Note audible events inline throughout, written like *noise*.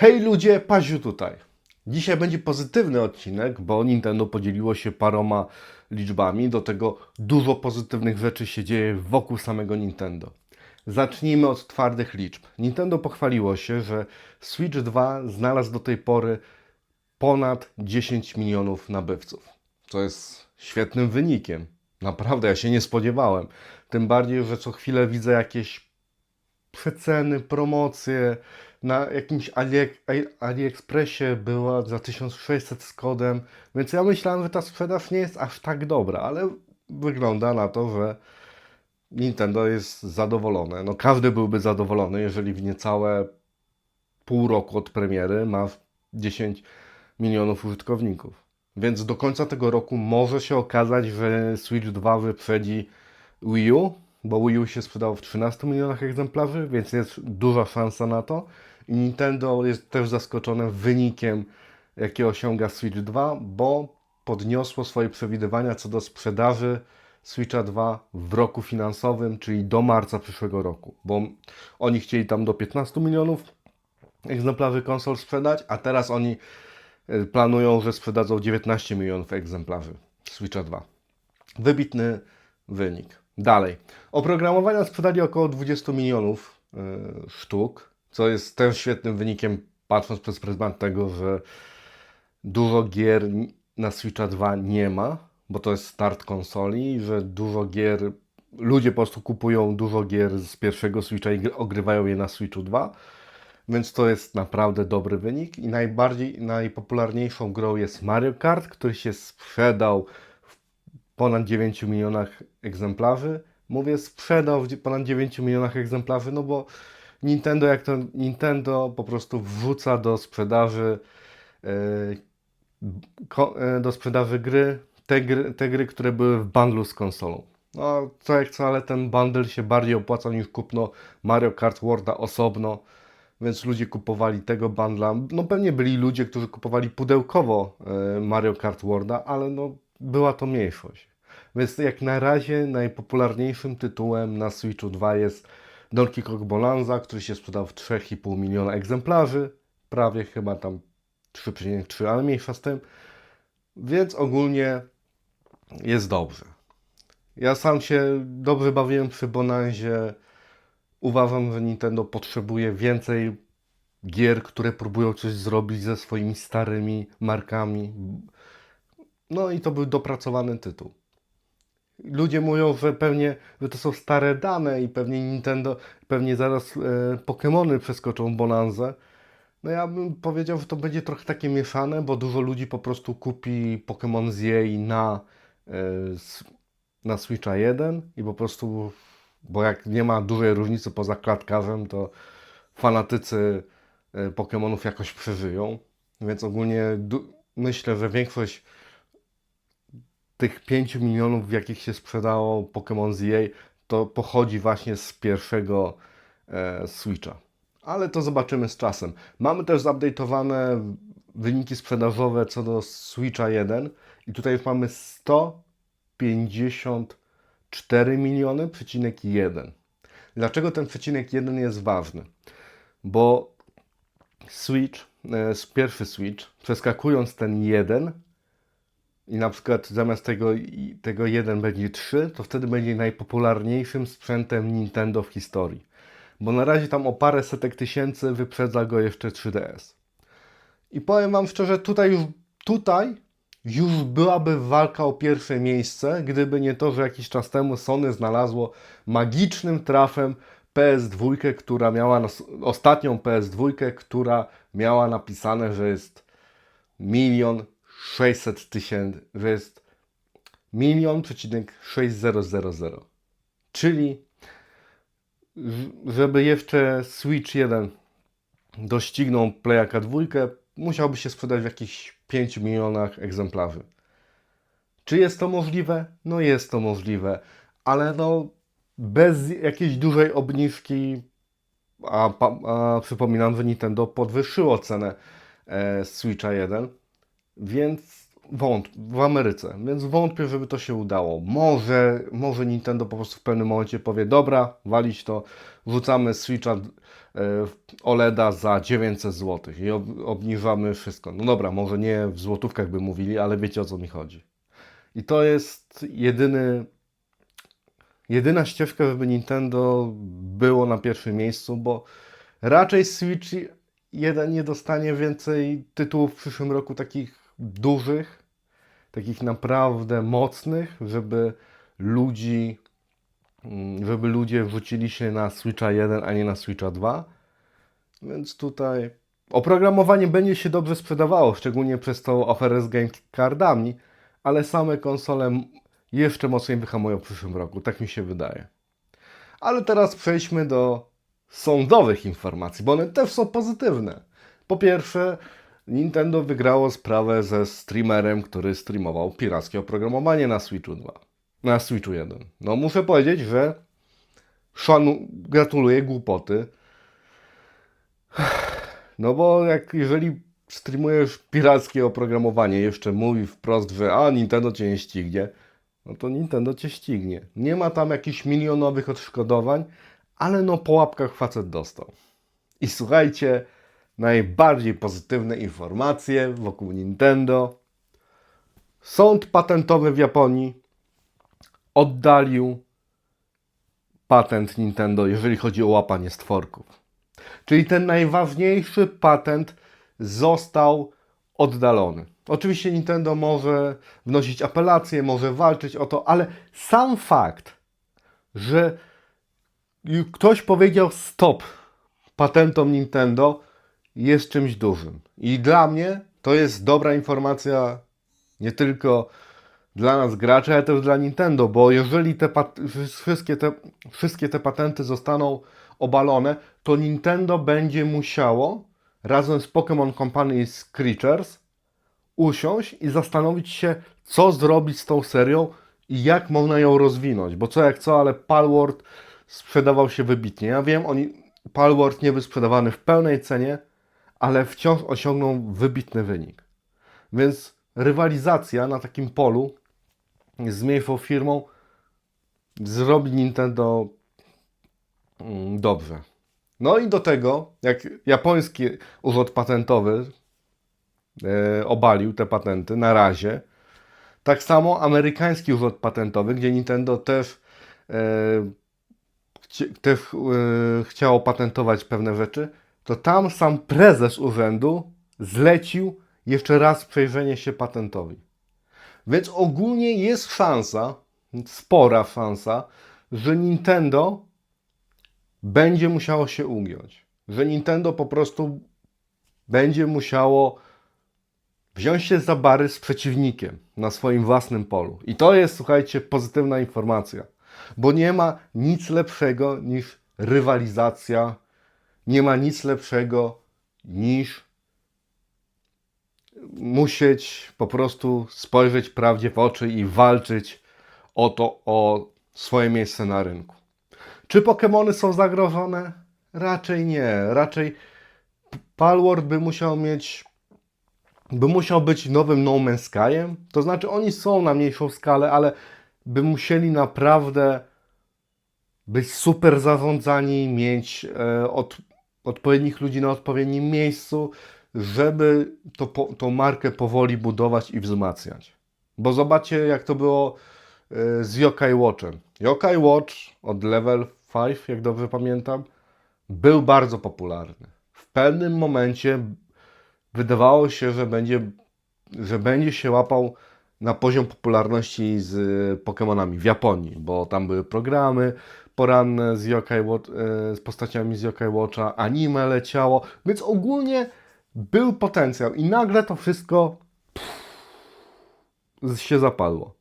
Hej ludzie, Paziu tutaj. Dzisiaj będzie pozytywny odcinek, bo Nintendo podzieliło się paroma liczbami. Do tego dużo pozytywnych rzeczy się dzieje wokół samego Nintendo. Zacznijmy od twardych liczb. Nintendo pochwaliło się, że Switch 2 znalazł do tej pory ponad 10 milionów nabywców. Co jest świetnym wynikiem. Naprawdę, ja się nie spodziewałem. Tym bardziej, że co chwilę widzę jakieś przeceny, promocje. Na jakimś Ali, AliExpressie była za 1600 z kodem, więc ja myślałem, że ta sprzedaż nie jest aż tak dobra, ale wygląda na to, że Nintendo jest zadowolone. No każdy byłby zadowolony, jeżeli w niecałe pół roku od premiery ma 10 milionów użytkowników. Więc do końca tego roku może się okazać, że Switch 2 wyprzedzi Wii U, bo Wii U się sprzedało w 13 milionach egzemplarzy, więc jest duża szansa na to. I Nintendo jest też zaskoczone wynikiem, jaki osiąga Switch 2, bo podniosło swoje przewidywania co do sprzedaży Switcha 2 w roku finansowym, czyli do marca przyszłego roku, bo oni chcieli tam do 15 milionów egzemplarzy konsol sprzedać, a teraz oni y, planują, że sprzedadzą 19 milionów egzemplarzy Switcha 2. Wybitny wynik. Dalej. Oprogramowania sprzedali około 20 milionów y, sztuk, co jest też świetnym wynikiem, patrząc przez pryzmat tego, że dużo gier na Switcha 2 nie ma, bo to jest start konsoli, że dużo gier, ludzie po prostu kupują dużo gier z pierwszego Switcha i gr- ogrywają je na Switchu 2, więc to jest naprawdę dobry wynik i najbardziej, najpopularniejszą grą jest Mario Kart, który się sprzedał ponad 9 milionach egzemplarzy. Mówię sprzedał w ponad 9 milionach egzemplarzy, no bo Nintendo jak to Nintendo po prostu wrzuca do sprzedaży e, e, do sprzedaży gry te, gry te gry, które były w bundlu z konsolą. No, co jak co, ale ten bundle się bardziej opłacał niż kupno Mario Kart Worlda osobno, więc ludzie kupowali tego bundla. No pewnie byli ludzie, którzy kupowali pudełkowo e, Mario Kart Worlda, ale no była to mniejszość. Więc jak na razie najpopularniejszym tytułem na Switchu 2 jest Donkey Kong Bonanza, który się sprzedał w 3,5 miliona egzemplarzy, prawie chyba tam 3,3, ale mniejsza z tym. Więc ogólnie jest dobrze. Ja sam się dobrze bawiłem przy Bonanzie. Uważam, że Nintendo potrzebuje więcej gier, które próbują coś zrobić ze swoimi starymi markami. No i to był dopracowany tytuł. Ludzie mówią, że pewnie, że to są stare dane i pewnie Nintendo, pewnie zaraz e, Pokémony przeskoczą Bonanzę. No ja bym powiedział, że to będzie trochę takie mieszane, bo dużo ludzi po prostu kupi Pokémon z jej na, e, na Switcha 1 i po prostu, bo jak nie ma dużej różnicy poza klatkarzem, to fanatycy e, Pokémonów jakoś przeżyją. Więc ogólnie myślę, że większość tych 5 milionów, w jakich się sprzedało Pokémon z EA, to pochodzi właśnie z pierwszego e, Switcha. Ale to zobaczymy z czasem. Mamy też zupdate'owane wyniki sprzedażowe co do Switcha 1 i tutaj już mamy 154 miliony, przecinek 1. Dlaczego ten przecinek 1 jest ważny? Bo Switch, e, pierwszy Switch, przeskakując ten 1 i na przykład zamiast tego, tego 1 będzie 3, to wtedy będzie najpopularniejszym sprzętem Nintendo w historii. Bo na razie tam o parę setek tysięcy wyprzedza go jeszcze 3DS. I powiem Wam szczerze, tutaj już, tutaj już byłaby walka o pierwsze miejsce, gdyby nie to, że jakiś czas temu Sony znalazło magicznym trafem PS2, która miała, ostatnią PS2, która miała napisane, że jest milion 600 tysięcy, że jest milion przecinek 6000. Czyli żeby jeszcze Switch 1 doścignął Playaka 2, musiałby się sprzedać w jakichś 5 milionach egzemplarzy. Czy jest to możliwe? No jest to możliwe, ale no bez jakiejś dużej obniżki, a, a przypominam, że Nintendo podwyższyło cenę e, Switcha 1, więc wątp w Ameryce, więc wątpię, żeby to się udało. Może, może Nintendo po prostu w pewnym momencie powie, dobra, walić to, wrzucamy Switcha e, OLEDa za 900 zł i ob obniżamy wszystko. No dobra, może nie w złotówkach by mówili, ale wiecie o co mi chodzi. I to jest jedyny, jedyna ścieżka, żeby Nintendo było na pierwszym miejscu, bo raczej Switch jeden nie dostanie więcej tytułów w przyszłym roku takich dużych, takich naprawdę mocnych, żeby ludzi, mm, żeby ludzie wrzucili się na Switcha 1, a nie na Switcha 2. Więc tutaj oprogramowanie będzie się dobrze sprzedawało, szczególnie przez tą oferę z game cardami, ale same konsole jeszcze mocniej wyhamują w przyszłym roku, tak mi się wydaje. Ale teraz przejdźmy do sądowych informacji, bo one też są pozytywne. Po pierwsze, Nintendo wygrało sprawę ze streamerem, który streamował pirackie oprogramowanie na Switchu 2. Na Switchu 1. No muszę powiedzieć, że szanu, gratuluję głupoty. *sighs* No bo jak jeżeli streamujesz pirackie oprogramowanie, jeszcze mówi wprost, że a Nintendo cię nie ścignie, no to Nintendo cię ścignie. Nie ma tam jakichś milionowych odszkodowań, ale no po łapkach facet dostał. I słuchajcie, najbardziej pozytywne informacje wokół Nintendo. Sąd patentowy w Japonii oddalił patent Nintendo, jeżeli chodzi o łapanie stworków. Czyli ten najważniejszy patent został oddalony. Oczywiście Nintendo może wnosić apelacje, może walczyć o to, ale sam fakt, że ktoś powiedział stop patentom Nintendo jest czymś dużym. I dla mnie to jest dobra informacja nie tylko dla nas graczy, ale też dla Nintendo, bo jeżeli te wszystkie, te, wszystkie te patenty zostaną obalone, to Nintendo będzie musiało razem z Pokémon Company i z Creatures usiąść i zastanowić się, co zrobić z tą serią i jak można ją rozwinąć. Bo co jak co, ale Palworld sprzedawał się wybitnie. Ja wiem, oni, Palworld nie był sprzedawany w pełnej cenie, ale wciąż osiągnął wybitny wynik. Więc rywalizacja na takim polu z mniejszą firmą zrobi Nintendo mm, dobrze. No i do tego, jak japoński urząd patentowy e, obalił te patenty na razie, tak samo amerykański urząd patentowy, gdzie Nintendo też, e, też e, chciało patentować pewne rzeczy, to tam sam prezes urzędu zlecił jeszcze raz przejrzenie się patentowi. Więc ogólnie jest szansa, spora szansa, że Nintendo będzie musiało się ugiąć. Że Nintendo po prostu będzie musiało wziąć się za bary z przeciwnikiem na swoim własnym polu. I to jest, słuchajcie, pozytywna informacja, bo nie ma nic lepszego niż rywalizacja, nie ma nic lepszego niż musieć po prostu spojrzeć prawdzie w oczy i walczyć o to, o swoje miejsce na rynku. Czy Pokémony są zagrożone? Raczej nie. Raczej Palworld by musiał mieć by musiał być nowym No Man's Skyem. To znaczy oni są na mniejszą skalę, ale by musieli naprawdę być super zarządzani, mieć e, od, odpowiednich ludzi na odpowiednim miejscu, żeby to, tą markę powoli budować i wzmacniać. Bo zobaczcie, jak to było e, z Yokai Watchem. Yokai Watch od level 5, jak dobrze pamiętam, był bardzo popularny. W pewnym momencie wydawało się, że będzie, że będzie się łapał na poziom popularności z Pokémonami w Japonii, bo tam były programy poranne z, Watch, e, z postaciami z Yokai Watcha, anime leciało, więc ogólnie był potencjał i nagle to wszystko pff, się zapadło.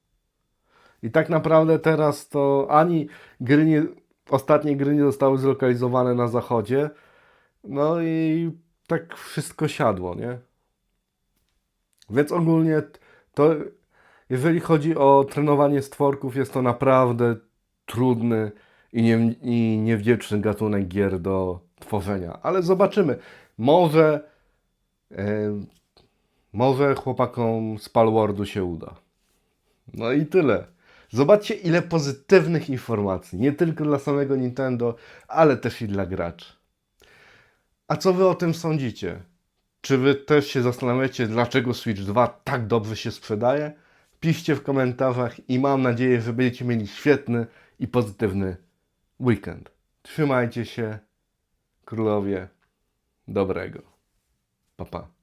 I tak naprawdę teraz to ani gry nie, ostatnie gry nie zostały zlokalizowane na zachodzie, no i tak wszystko siadło, nie? Więc ogólnie to, jeżeli chodzi o trenowanie stworków, jest to naprawdę trudny i, nie, i niewdzięczny gatunek gier do tworzenia. Ale zobaczymy. Może, e, Może chłopakom z Palworldu się uda. No i tyle. Zobaczcie, ile pozytywnych informacji. Nie tylko dla samego Nintendo, ale też i dla graczy. A co wy o tym sądzicie? Czy wy też się zastanawiacie, dlaczego Switch 2 tak dobrze się sprzedaje? Piszcie w komentarzach i mam nadzieję, że będziecie mieli świetny i pozytywny weekend. Trzymajcie się, królowie dobrego. Pa, pa.